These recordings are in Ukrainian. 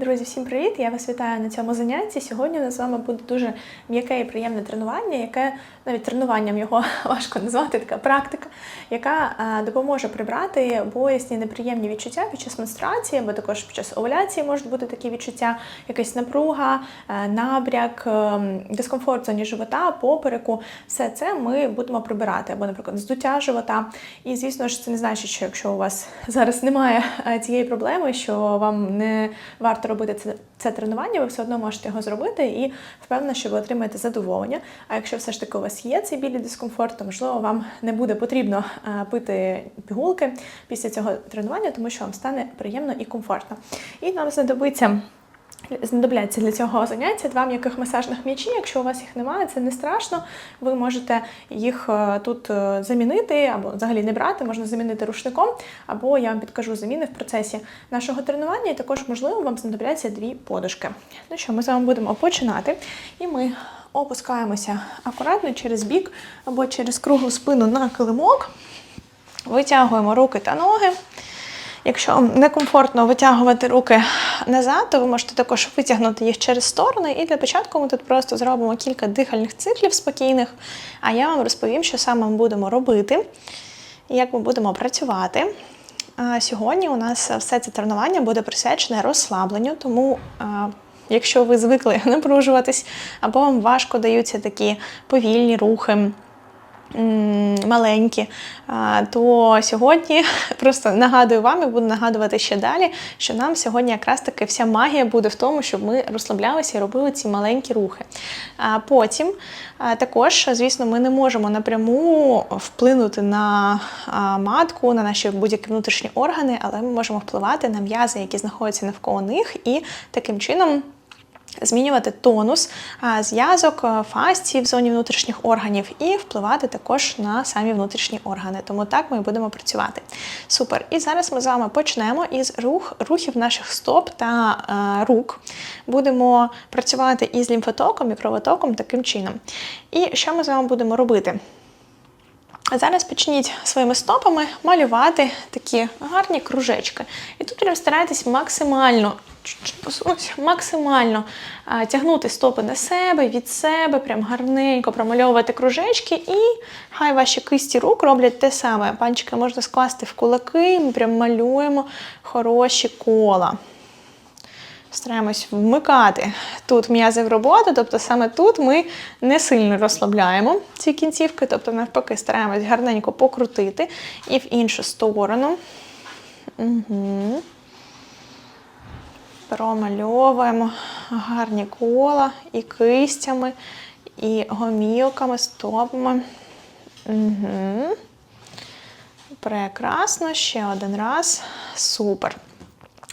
Друзі, всім привіт! Я вас вітаю на цьому занятті. Сьогодні у нас з вами буде дуже м'яке і приємне тренування, яке навіть тренуванням його важко назвати, така практика, яка допоможе прибрати болісні неприємні відчуття під час менструації, або також під час овуляції можуть бути такі відчуття, якась напруга, е, набряк, е, дискомфорт в зоні живота, попереку. Все це ми будемо прибирати, або, наприклад, здуття живота. І звісно ж, це не значить, що якщо у вас зараз немає е, цієї проблеми, що вам не варто робити це, це тренування, ви все одно можете його зробити і впевнена, що ви отримаєте задоволення. А якщо все ж таки у вас є цей біль і дискомфорт, то можливо вам не буде потрібно е, пити пігулки після цього тренування, тому що вам стане приємно і комфортно. І нам знадобиться. Знадобляться для цього заняття два м'яких масажних м'ячі. Якщо у вас їх немає, це не страшно. Ви можете їх е, тут е, замінити або взагалі не брати, можна замінити рушником, або я вам підкажу заміни в процесі нашого тренування. І також, можливо, вам знадобляться дві подушки. Ну що, ми з вами будемо починати. І ми опускаємося акуратно через бік або через круглу спину на килимок. Витягуємо руки та ноги. Якщо вам некомфортно витягувати руки назад, то ви можете також витягнути їх через сторони. І для початку ми тут просто зробимо кілька дихальних циклів спокійних. А я вам розповім, що саме ми будемо робити і як ми будемо працювати. Сьогодні у нас все це тренування буде присвячене розслабленню, тому якщо ви звикли напружуватись, або вам важко даються такі повільні рухи маленькі, то сьогодні просто нагадую вам і буду нагадувати ще далі, що нам сьогодні якраз таки вся магія буде в тому, щоб ми розслаблялися і робили ці маленькі рухи. Потім також, звісно, ми не можемо напряму вплинути на матку, на наші будь-які внутрішні органи, але ми можемо впливати на м'язи, які знаходяться навколо них, і таким чином. Змінювати тонус зв'язок а, фасції в зоні внутрішніх органів і впливати також на самі внутрішні органи. Тому так ми будемо працювати. Супер. І зараз ми з вами почнемо із рух, рухів наших стоп та а, рук. Будемо працювати із лімфотоком і кровотоком таким чином. І що ми з вами будемо робити? А Зараз почніть своїми стопами малювати такі гарні кружечки. І тут прям старайтесь максимально максимально тягнути стопи на себе, від себе, прям гарненько промальовувати кружечки, і хай ваші кисті рук роблять те саме. Пальчики можна скласти в кулаки, ми прям малюємо хороші кола. Стараємось вмикати тут м'язи в роботу, тобто саме тут ми не сильно розслабляємо ці кінцівки, тобто навпаки стараємось гарненько покрутити і в іншу сторону. Угу. Промальовуємо гарні кола і кистями, і гомілками, стопами. Угу. Прекрасно, ще один раз. Супер.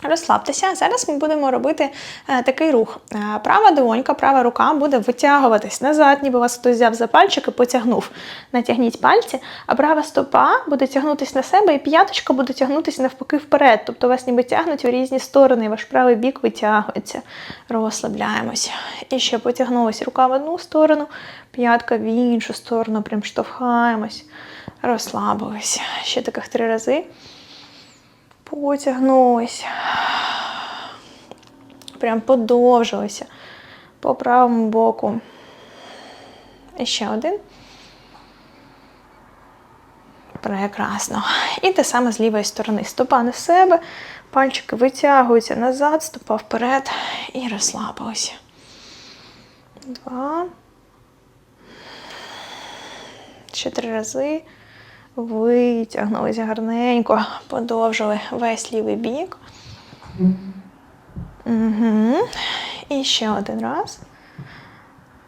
Розслабтеся. Зараз ми будемо робити е, такий рух. Е, права долонька, права рука буде витягуватись назад, ніби вас хтось взяв за пальчик і потягнув. Натягніть пальці, а права стопа буде тягнутися на себе, і п'яточка буде тягнутися навпаки вперед. Тобто вас ніби тягнуть у різні сторони, і ваш правий бік витягується. Розслабляємося. І ще потягнулася рука в одну сторону, п'ятка в іншу сторону, прям штовхаємось, розслабилися. Ще таких три рази. Потягнулися. Прям подовжилися по правому боку. І ще один. Прекрасно. І те саме з лівої сторони. Стопа на себе, пальчики витягуються назад, стопа вперед і розслабилися. Два. Ще три рази. Витягнулися гарненько, подовжили весь лівий бік. Угу. І ще один раз.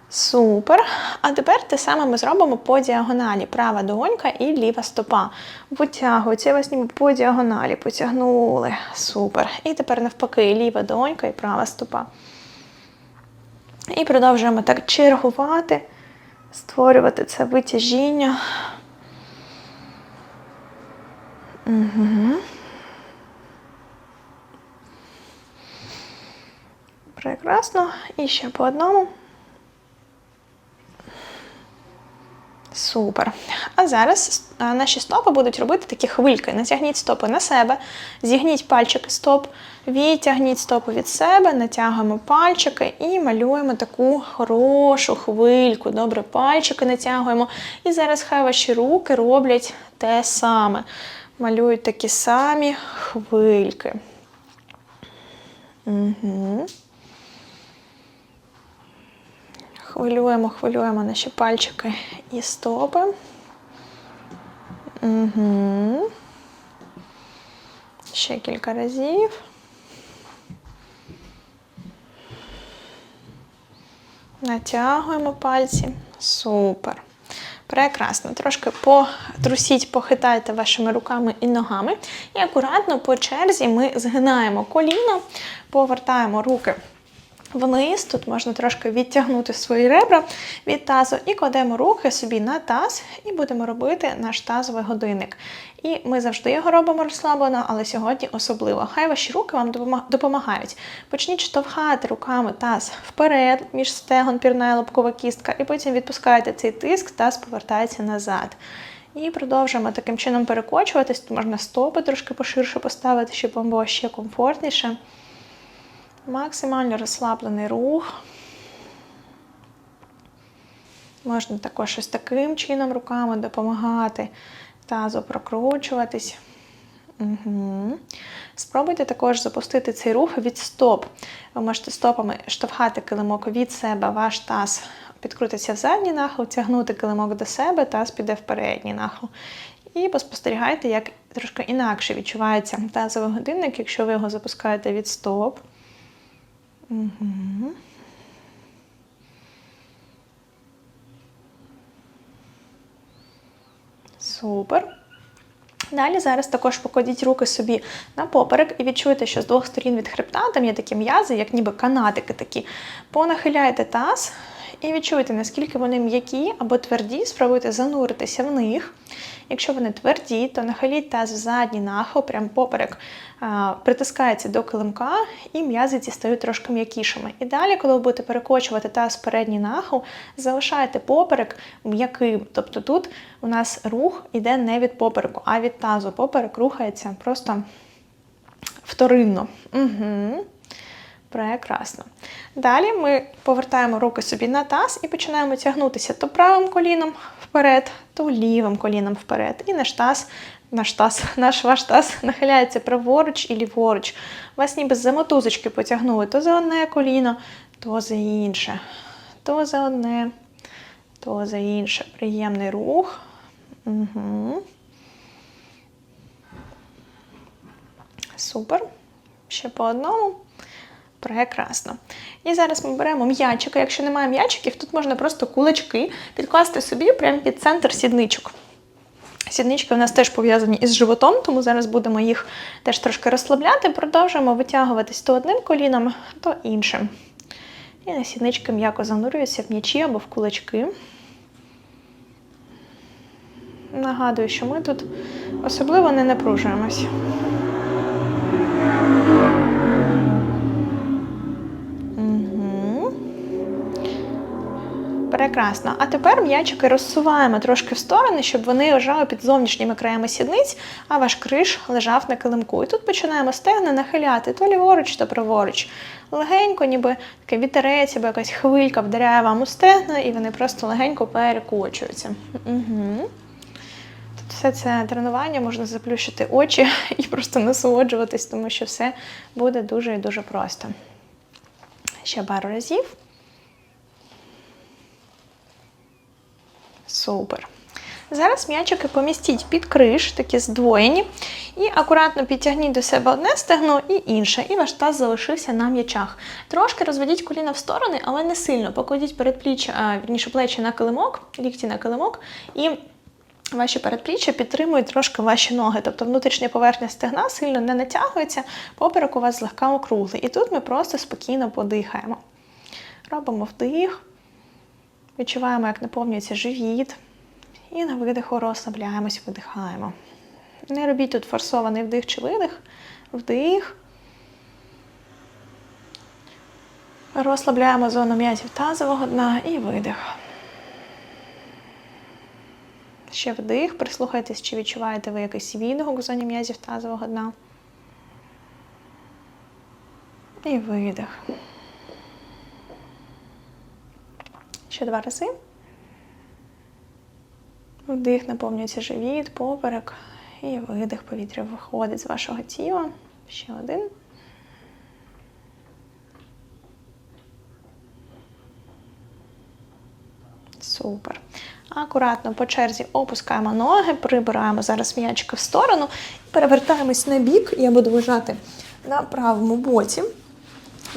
Супер. А тепер те саме ми зробимо по діагоналі. Права долонька і ліва стопа. Витягується, вас ніби по діагоналі потягнули. Супер. І тепер навпаки, ліва долонька і права стопа. І продовжуємо так чергувати, створювати це витяжіння. Угу. Прекрасно. І ще по одному. Супер. А зараз наші стопи будуть робити такі хвильки. Натягніть стопи на себе, зігніть пальчики стоп, відтягніть стопи від себе, натягуємо пальчики і малюємо таку хорошу хвильку. Добре, пальчики натягуємо. І зараз хай ваші руки роблять те саме. Малюють такі самі хвильки. Угу. Хвилюємо, хвилюємо наші пальчики і стопи. Угу. Ще кілька разів. Натягуємо пальці. Супер. Прекрасно. Трошки потрусіть, похитайте вашими руками і ногами. І акуратно по черзі ми згинаємо коліно, повертаємо руки вниз. Тут можна трошки відтягнути свої ребра від тазу і кладемо руки собі на таз і будемо робити наш тазовий годинник. І ми завжди його робимо розслаблено, але сьогодні особливо. Хай ваші руки вам допомагають. Почніть штовхати руками таз вперед, між стегон, пірна і лобкова кістка, і потім відпускаєте цей тиск, таз повертається назад. І продовжуємо таким чином перекочуватись. Тут можна стопи трошки поширше поставити, щоб вам було ще комфортніше. Максимально розслаблений рух. Можна також ось таким чином руками допомагати тазу прокручуватись. Угу. Спробуйте також запустити цей рух від стоп. Ви можете стопами штовхати килимок від себе, ваш таз підкрутиться в задній нахил, тягнути килимок до себе, таз піде в передній нахил. І поспостерігайте, як трошки інакше відчувається тазовий годинник, якщо ви його запускаєте від стоп. Супер. Далі зараз також покладіть руки собі на поперек і відчуйте, що з двох сторін від хребта там є такі м'язи, як ніби канатики такі. Понахиляйте таз і відчуйте, наскільки вони м'які або тверді, спробуйте зануритися в них. Якщо вони тверді, то нахиліть таз в задній нахил, прям поперек притискається до килимка, і м'язи ці стають трошки м'якішими. І далі, коли ви будете перекочувати таз в передній нахил, залишайте поперек м'яким. Тобто тут у нас рух іде не від попереку, а від тазу. Поперек рухається просто вторинно. Угу. Прекрасно. Далі ми повертаємо руки собі на таз і починаємо тягнутися то правим коліном вперед, то лівим коліном вперед. І наш таз, наш таз, наш ваш таз нахиляється праворуч і ліворуч. Вас ніби за мотузочки потягнули то за одне коліно, то за інше. То за одне, то за інше. Приємний рух. Угу. Супер. Ще по одному. Прекрасно. І зараз ми беремо м'ячика. Якщо немає м'ячиків, тут можна просто кулачки підкласти собі прямо під центр сідничок. Сіднички у нас теж пов'язані із животом, тому зараз будемо їх теж трошки розслабляти. Продовжуємо витягуватись то одним коліном, то іншим. І на сіднички м'яко занурююся в м'ячі або в кулачки. Нагадую, що ми тут особливо не напружуємось. Прекрасно. А тепер м'ячики розсуваємо трошки в сторони, щоб вони лежали під зовнішніми краями сідниць, а ваш криш лежав на килимку. І тут починаємо стегна нахиляти то ліворуч, то праворуч. Легенько, ніби такий вітерець, або якась хвилька вдаряє вам у стегна, і вони просто легенько перекочуються. Угу. Тут все це тренування можна заплющити очі і просто насолоджуватись, тому що все буде дуже і дуже просто. Ще пару разів. Супер. Зараз м'ячики помістіть під криш, такі здвоєні, і акуратно підтягніть до себе одне стегно і інше, і ваш таз залишився на м'ячах. Трошки розведіть коліна в сторони, але не сильно. Покладіть передпліччя, вірніше плечі на килимок, лікті на килимок, і ваші передпліччя підтримують трошки ваші ноги. Тобто внутрішня поверхня стегна сильно не натягується, поперек у вас злегка округлий. І тут ми просто спокійно подихаємо. Робимо вдих. Відчуваємо, як наповнюється живіт. І на видиху розслабляємось, видихаємо. Не робіть тут форсований вдих чи видих. Вдих. Розслабляємо зону м'язів тазового дна і видих. Ще вдих, прислухайтесь, чи відчуваєте ви якийсь відгук в зоні м'язів тазового дна. І видих. Ще два рази. Вдих, наповнюється живіт, поперек. І видих, повітря виходить з вашого тіла. Ще один. Супер. Акуратно по черзі опускаємо ноги, прибираємо зараз м'ячики в сторону перевертаємось на бік. Я буду лежати на правому боці.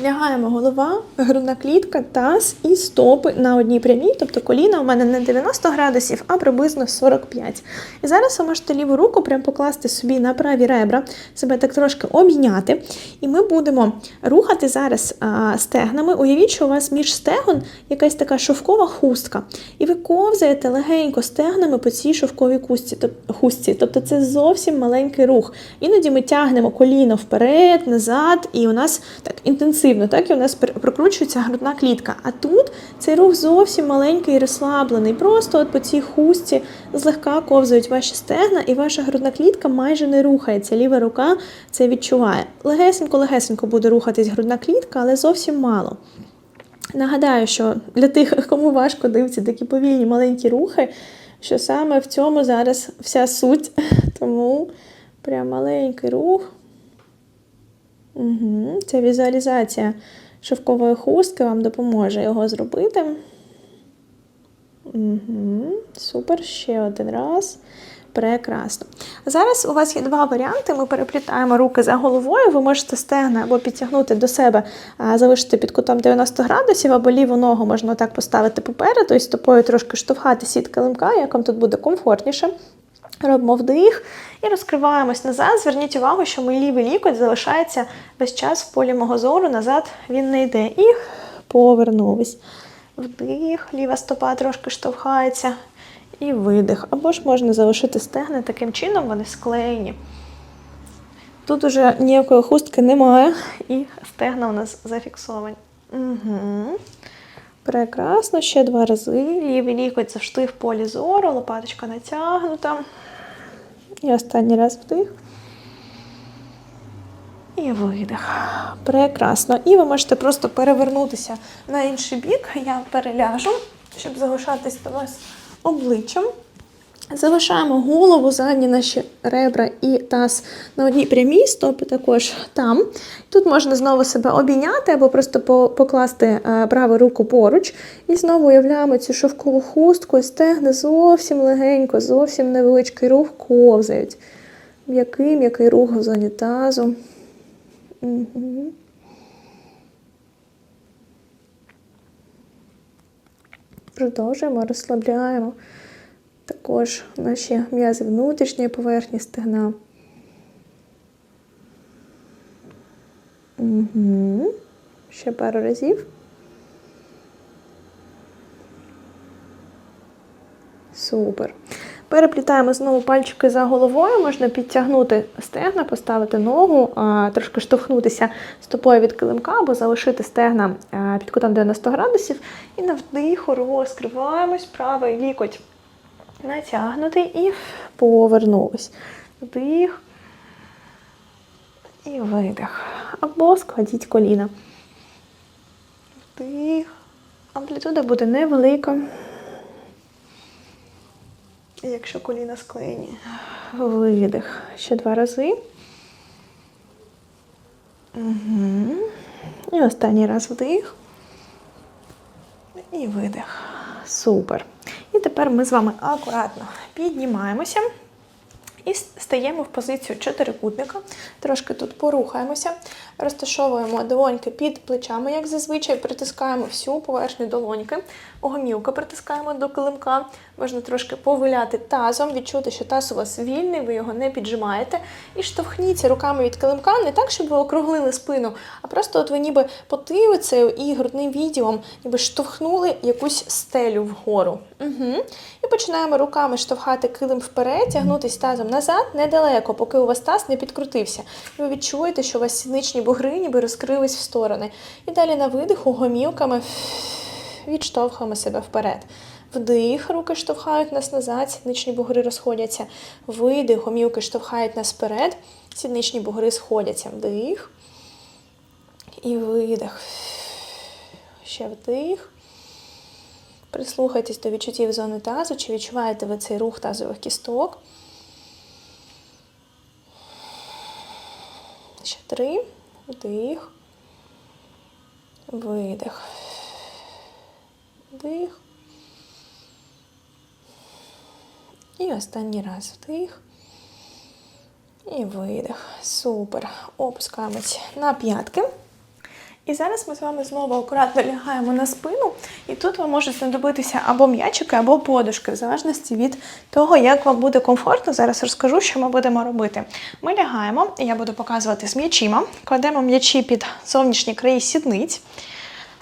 Лягаємо голова, грудна клітка, таз і стопи на одній прямій, тобто коліна у мене не 90 градусів, а приблизно 45. І зараз ви можете ліву руку прям покласти собі на праві ребра, себе так трошки обійняти. І ми будемо рухати зараз а, стегнами. Уявіть, що у вас між стегон якась така шовкова хустка. І ви ковзаєте легенько стегнами по цій шовковій хустці. Тобто це зовсім маленький рух. Іноді ми тягнемо коліно вперед, назад, і у нас так інтенсивно, так і у нас прокручується грудна клітка. А тут цей рух зовсім маленький і розслаблений. Просто от по цій хустці злегка ковзають ваші стегна, і ваша грудна клітка майже не рухається. Ліва рука це відчуває. Легесенько-легесенько буде рухатись грудна клітка, але зовсім мало. Нагадаю, що для тих, кому важко дивитися такі повільні маленькі рухи, що саме в цьому зараз вся суть. Тому прям маленький рух. Угу. Ця візуалізація шовкової хустки вам допоможе його зробити. Угу. Супер, ще один раз. Прекрасно. Зараз у вас є два варіанти. Ми переплітаємо руки за головою. Ви можете стегна або підтягнути до себе, залишити під кутом 90 градусів, або ліву ногу можна так поставити попереду і стопою трошки штовхати сіть килимка, як вам тут буде комфортніше. Робимо вдих і розкриваємось назад. Зверніть увагу, що мій лівий лікоть залишається весь час в полі мого зору, назад він не йде. І повернулись. Вдих, ліва стопа трошки штовхається. І видих. Або ж можна залишити стегна таким чином, вони склеєні. Тут уже ніякої хустки немає, і стегна у нас зафіксовані. Угу. Прекрасно, ще два рази. Лівий лікоть завжди в полі зору, лопаточка натягнута. І останній раз вдих. І видих. Прекрасно. І ви можете просто перевернутися на інший бік. Я переляжу, щоб залишатись до вас обличчям. Залишаємо голову, задні наші ребра і таз на одній прямій, стопи також там. Тут можна знову себе обійняти або просто покласти е, праву руку поруч. І знову уявляємо цю шовкову хустку, і стегна зовсім легенько, зовсім невеличкий рух ковзають. М'який, м'який рух в зоні тазу. Угу. Продовжуємо, розслабляємо також наші м'язи внутрішньої поверхні стегна. Угу. Ще пару разів. Супер. Переплітаємо знову пальчики за головою, можна підтягнути стегна, поставити ногу, трошки штовхнутися стопою від килимка або залишити стегна під кутом 90 градусів. І на вдиху розкриваємось, правий лікоть натягнутий і повернулись. Вдих і видих. Або складіть коліна. Вдих. Амплітуда буде невелика. Якщо коліна склеєні. Видих. Ще два рази. Угу. І останній раз вдих. І видих. Супер. І тепер ми з вами акуратно піднімаємося і стаємо в позицію чотирикутника. Трошки тут порухаємося, розташовуємо долоньки під плечами, як зазвичай, притискаємо всю поверхню долоньки, огомілка притискаємо до килимка. Можна трошки повиляти тазом, відчути, що таз у вас вільний, ви його не піджимаєте. І штовхніться руками від килимка, не так, щоб ви округлили спину, а просто от ви ніби потилицею і грудним відділом ніби штовхнули якусь стелю вгору. Угу. І починаємо руками штовхати килим вперед, тягнутися тазом назад, недалеко, поки у вас таз не підкрутився. І ви відчуєте, що у вас сідничні бугри ніби розкрились в сторони. І далі на видиху гомілками відштовхуємо себе вперед. Вдих, руки штовхають нас назад, сідничні бугри розходяться. Видих, гомілки штовхають нас вперед, сідничні бугри сходяться. Вдих. І видих. Ще вдих. Прислухайтесь до відчуттів зони тазу, чи відчуваєте ви цей рух тазових кісток. Ще три. Вдих. Видих. Вдих. І останній раз вдих. І видих. Супер. Опускаємось на п'ятки. І зараз ми з вами знову акуратно лягаємо на спину, і тут вам можуть знадобитися або м'ячики, або подушки, в залежності від того, як вам буде комфортно. Зараз розкажу, що ми будемо робити. Ми лягаємо, і я буду показувати з м'ячима, кладемо м'ячі під зовнішні краї сідниць.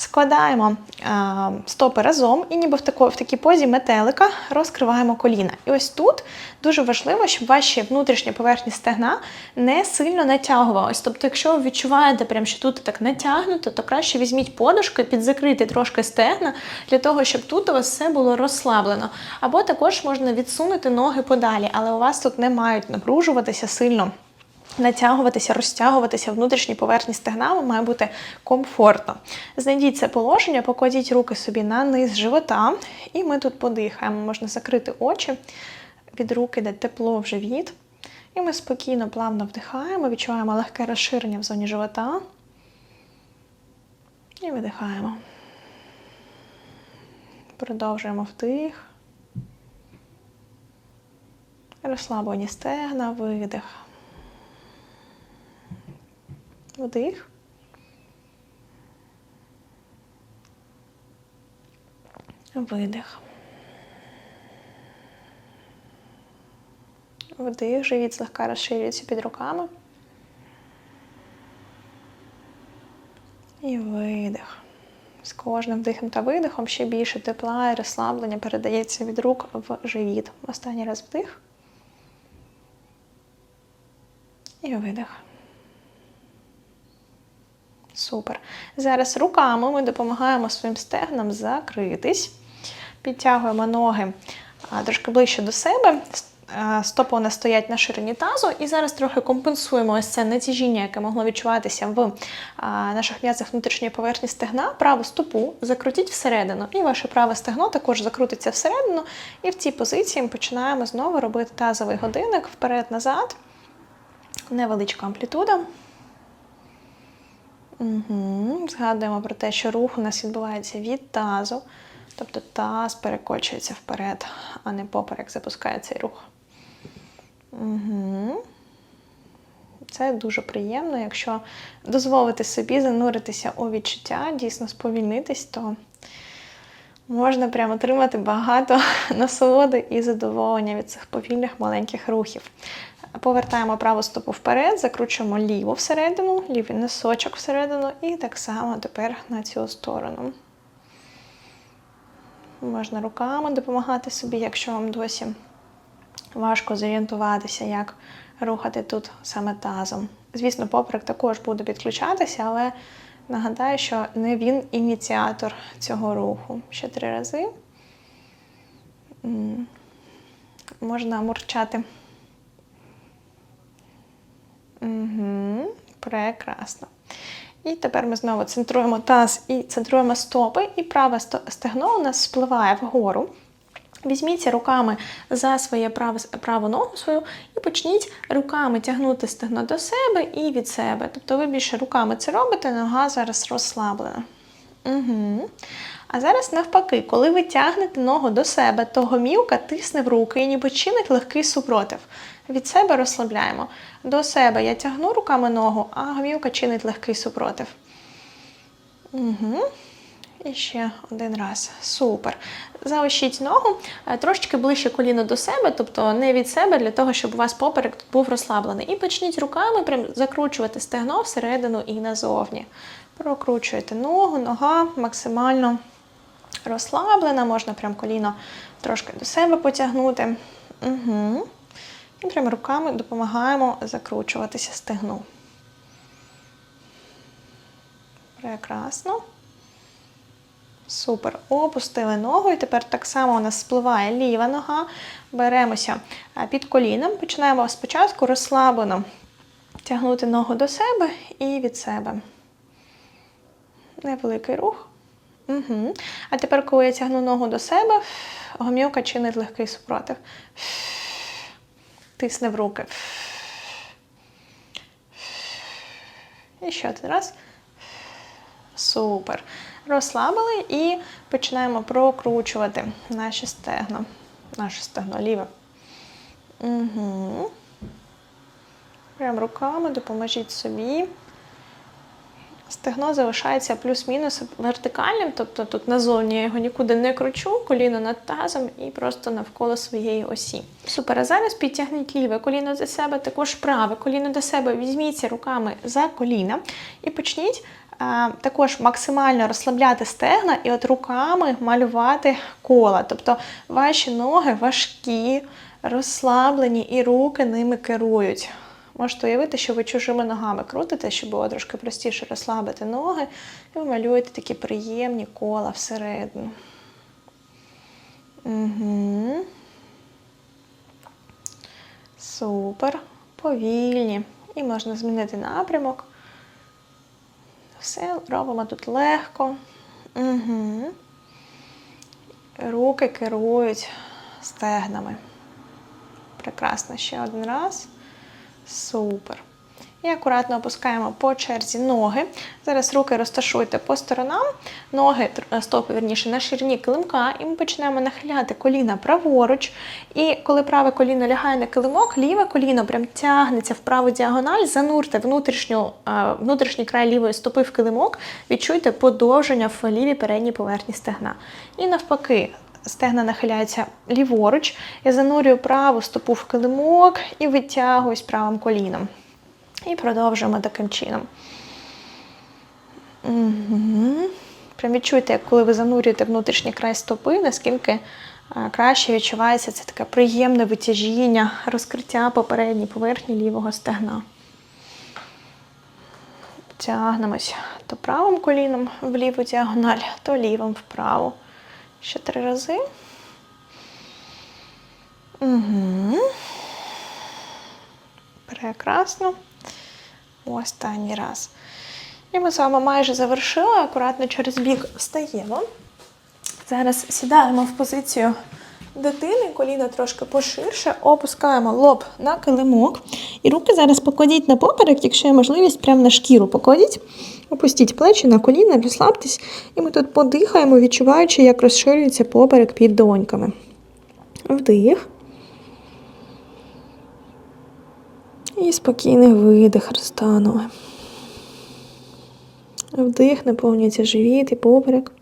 Складаємо а, стопи разом і ніби в, тако, в такій позі метелика розкриваємо коліна. І ось тут дуже важливо, щоб ваші внутрішні поверхні стегна не сильно натягувалися. Тобто, якщо ви відчуваєте, прям, що тут так натягнуто, то краще візьміть подушки, підзакрити трошки стегна, для того, щоб тут у вас все було розслаблено. Або також можна відсунути ноги подалі, але у вас тут не мають напружуватися сильно натягуватися, розтягуватися внутрішні поверхні стегна має бути комфортно. Знайдіть це положення, покладіть руки собі на низ живота, і ми тут подихаємо. Можна закрити очі, від руки йде тепло в живіт. І ми спокійно, плавно вдихаємо, відчуваємо легке розширення в зоні живота. І видихаємо. Продовжуємо вдих. Розслаблені стегна, видих. Вдих. Видих. Вдих, живіт злегка розширюється під руками. І видих. З кожним вдихом та видихом ще більше тепла і розслаблення передається від рук в живіт. Останній раз вдих. І видих. Супер. Зараз руками ми допомагаємо своїм стегнам закритись. Підтягуємо ноги трошки ближче до себе. Стопи у нас стоять на ширині тазу, і зараз трохи компенсуємо ось це натяжіння, яке могло відчуватися в наших м'язах внутрішньої поверхні стегна. Праву стопу закрутіть всередину, і ваше праве стегно також закрутиться всередину. І в цій позиції ми починаємо знову робити тазовий годинник вперед-назад. Невеличка амплітуда. Згадуємо про те, що рух у нас відбувається від тазу. Тобто таз перекочується вперед, а не поперек запускає цей рух. Угу. Це дуже приємно. Якщо дозволити собі зануритися у відчуття, дійсно сповільнитись, то можна прямо отримати багато насолоди і задоволення від цих повільних маленьких рухів. Повертаємо праву стопу вперед, закручуємо ліву всередину, лівий носочок всередину, і так само тепер на цю сторону. Можна руками допомагати собі, якщо вам досі важко зорієнтуватися, як рухати тут саме тазом. Звісно, поперек також буде підключатися, але нагадаю, що не він ініціатор цього руху. Ще три рази. Можна мурчати. Угу, Прекрасно. І тепер ми знову центруємо таз і центруємо стопи, і праве стегно у нас спливає вгору. Візьміться руками за своє праве, праву ногу свою і почніть руками тягнути стегно до себе і від себе. Тобто ви більше руками це робите, нога зараз розслаблена. Угу. А зараз навпаки, коли ви тягнете ногу до себе, то гомілка тисне в руки і ніби чинить легкий супротив. Від себе розслабляємо. До себе я тягну руками ногу, а гомілка чинить легкий супротив. Угу. І ще один раз. Супер. Заощіть ногу е, трошечки ближче коліно до себе, тобто не від себе, для того, щоб у вас поперек був розслаблений. І почніть руками прям закручувати стегно всередину і назовні. Прокручуєте ногу, нога максимально розслаблена, можна прям коліно трошки до себе потягнути. Угу. І прям руками допомагаємо закручуватися стегну. Прекрасно. Супер. Опустили ногу, і тепер так само у нас спливає ліва нога. Беремося е, під коліном. Починаємо спочатку розслаблено тягнути ногу до себе і від себе. Невеликий рух. Угу. А тепер, коли я тягну ногу до себе, гомілка чинить легкий супротив. Тисне в руки. І ще один раз. Супер. Розслабили і починаємо прокручувати наші стегна. Наше стегно ліве. Угу. Прям руками допоможіть собі. Стегно залишається плюс-мінус вертикальним, тобто тут назовні я його нікуди не кручу, коліно над тазом і просто навколо своєї осі. Супер. А зараз підтягніть ліве коліно до себе, також праве коліно до себе. Візьміться руками за коліна і почніть також максимально розслабляти стегна і от руками малювати кола. Тобто ваші ноги важкі, розслаблені, і руки ними керують. Можете уявити, що ви чужими ногами крутите, щоб було трошки простіше розслабити ноги, і ви малюєте такі приємні кола всередину. Угу. Супер. Повільні. І можна змінити напрямок. Все робимо тут легко. Угу. Руки керують стегнами. Прекрасно. Ще один раз. Супер. І акуратно опускаємо по черзі ноги. Зараз руки розташуйте по сторонам, ноги, стопи, верніше, на ширині килимка, і ми починаємо нахиляти коліна праворуч. І коли праве коліно лягає на килимок, ліве коліно прям тягнеться в праву діагональ, занурте внутрішню, внутрішній край лівої стопи в килимок, відчуйте подовження в лівій передній поверхні стегна. І навпаки, стегна нахиляються ліворуч, я занурюю праву стопу в килимок і витягуюсь правим коліном. І продовжуємо таким чином. Угу. Прям відчуйте, коли ви занурюєте внутрішній край стопи, наскільки краще відчувається це таке приємне витяжіння, розкриття попередньої поверхні лівого стегна. Тягнемось то правим коліном в ліву діагональ, то лівим вправо. Ще три рази. Угу. Прекрасно. Останній раз. І ми з вами майже завершили, акуратно через бік встаємо. Зараз сідаємо в позицію дитини, коліна трошки поширше, опускаємо лоб на килимок. І руки зараз покладіть на поперек, якщо є можливість, прямо на шкіру покладіть. Опустіть плечі на коліна, розслабтесь, і ми тут подихаємо, відчуваючи, як розширюється поперек під долоньками. Вдих. І спокійний видих розтанули. Вдих, наповнюється живіт і поперек.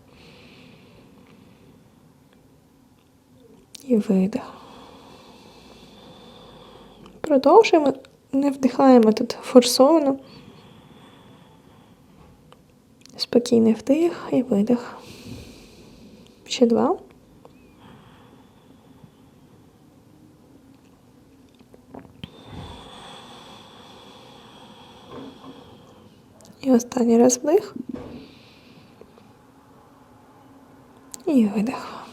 І видих. Продовжуємо, не вдихаємо тут форсовано. Спокійний вдих і видих. Ще два. І останній раз вдих. І видих.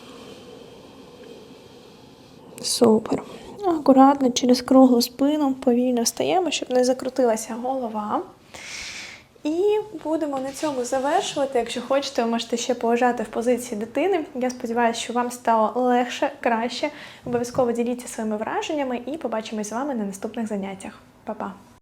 Супер. Акуратно через круглу спину повільно встаємо, щоб не закрутилася голова. І будемо на цьому завершувати. Якщо хочете, ви можете ще полежати в позиції дитини. Я сподіваюся, що вам стало легше, краще. Обов'язково діліться своїми враженнями і побачимось з вами на наступних заняттях. Па-па!